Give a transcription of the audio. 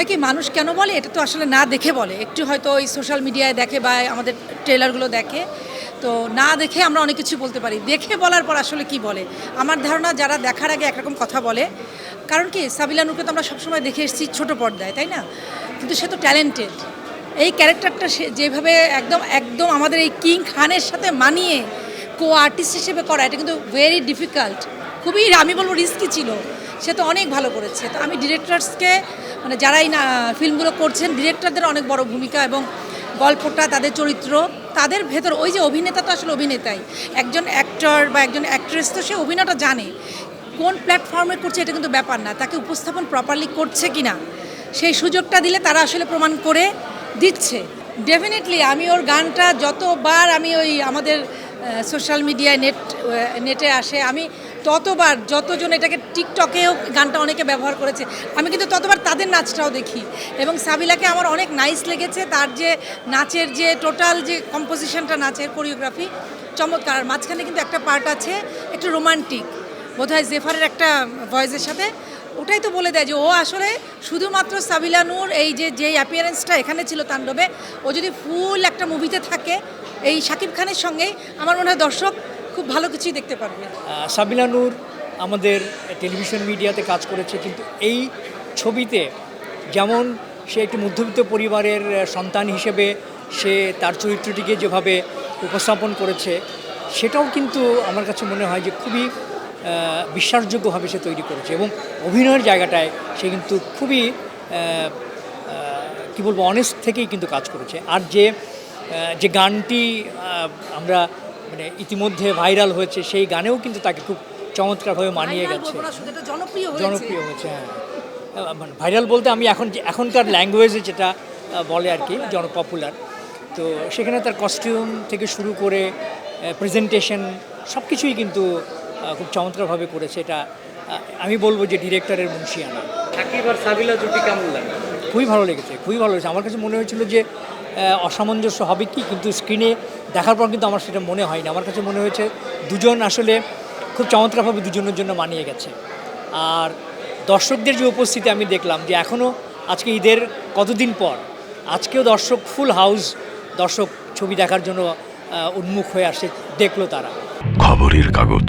হয় কি মানুষ কেন বলে? এটা তো আসলে না দেখে বলে। একটু হয়তো ওই সোশ্যাল মিডিয়ায় দেখে বা আমাদের ট্রেলারগুলো দেখে। তো না দেখে আমরা অনেক কিছু বলতে পারি। দেখে বলার পর আসলে কি বলে? আমার ধারণা যারা দেখার আগে একরকম কথা বলে, কারণ কি সাবিলা নূরকে তো আমরা সবসময় দেখে এসেছি ছোটো পর্দায়, তাই না? কিন্তু সে তো ট্যালেন্টেড এই ক্যারেক্টারটা সে যেভাবে একদম একদম আমাদের এই কিং খানের সাথে মানিয়ে কো আর্টিস্ট হিসেবে করা, এটা কিন্তু ভেরি ডিফিকাল্ট খুবই, আমি বলব রিস্কি ছিল। সে তো অনেক ভালো করেছে। তো আমি ডিরেক্টরসকে মানে যারাই না, ফিল্মগুলো করছেন, ডিরেক্টরদের অনেক বড় ভূমিকা এবং গল্পটা, তাদের চরিত্র, তাদের ভেতর ওই যে অভিনেতা তো আসলে অভিনেতাই। একজন অ্যাক্টর বা একজন অ্যাক্ট্রেস তো সে অভিনয়টা জানে। কোন প্ল্যাটফর্মে করছে এটা কিন্তু ব্যাপার না। তাকে উপস্থাপন প্রপারলি করছে কি না সেই সুযোগটা দিলে তারা আসলে প্রমাণ করে দিচ্ছে। ডেফিনেটলি আমি ওর গানটা যতবার আমি ওই আমাদের সোশ্যাল মিডিয়ায় নেট নেটে আসে। আমি ততবার যতজন এটাকে টিকটকেও গানটা অনেকে ব্যবহার করেছে, আমি কিন্তু ততবার তাদের নাচটাও দেখি। এবং সাবিলাকে আমার অনেক নাইস লেগেছে, তার যে নাচের যে টোটাল যে কম্পোজিশনটা নাচের কোরিওগ্রাফি চমৎকার। আর মাঝখানে কিন্তু একটা পার্ট আছে, একটু রোমান্টিক বোধহয় জেফারের একটা ভয়েসের সাথে। ওটাই তো বলে দেয় যে ও আসলে শুধুমাত্র সাবিলা নূর এই যে যেই অ্যাপিয়ারেন্সটা এখানে ছিল তাণ্ডবে ও যদি ফুল একটা মুভিতে থাকে এই শাকিব খানের সঙ্গেই আমার মনে হয় দর্শক খুব ভালো কিছুই দেখতে পারবে। আহ, সাবিলা নূর আমাদের টেলিভিশন মিডিয়াতে কাজ করেছে কিন্তু এই ছবিতে যেমন সে একটি মধ্যবিত্ত পরিবারের সন্তান হিসেবে সে তার চরিত্রটিকে যেভাবে উপস্থাপন করেছে সেটাও কিন্তু আমার কাছে মনে হয় যে খুবই বিশ্বাসযোগ্যভাবে সে তৈরি করেছে এবং অভিনয়ের জায়গাটায় সে কিন্তু খুবই কী বলব অনেস্ট থেকেই কিন্তু কাজ করেছে। আর যে যে গানটি আমরা মানে ইতিমধ্যে ভাইরাল হয়েছে সেই গানেও কিন্তু তাকে খুব চমৎকারভাবে মানিয়ে গেছে। জনপ্রিয় হয়েছে। জনপ্রিয় হয়েছে হ্যাঁ। মানে ভাইরাল বলতে আমি এখন যে- এখনকার ল্যাঙ্গুয়েজে যেটা বলে আর কি জন পপুলার তো সেখানে তার কস্টিউম থেকে শুরু করে প্রেজেন্টেশন সব কিছুই কিন্তু খুব চমৎকারভাবে করেছে এটা। আমি বলব যে ডিরেক্টরের মুন্সিয়ানা। সাকিব আর সাবিলা জুটি কেমন লাগে? খুবই ভালো লেগেছে খুবই ভালো লেগেছে। আমার কাছে মনে হয়েছিল যে অসামঞ্জস্য হবে কি কিন্তু স্ক্রিনে দেখার পর কিন্তু আমার সেটা মনে হয়নি। আমার কাছে মনে হয়েছে দুজন আসলে খুব চমৎকারভাবে দুজনের জন্য মানিয়ে গেছে। আর দর্শকদের যে উপস্থিতি আমি দেখলাম যে এখনও আজকে ঈদের কতদিন পর আজকেও দর্শক ফুল হাউস দর্শক ছবি দেখার জন্য উন্মুখ হয়ে আসে দেখল তারা। খবরের কাগজ।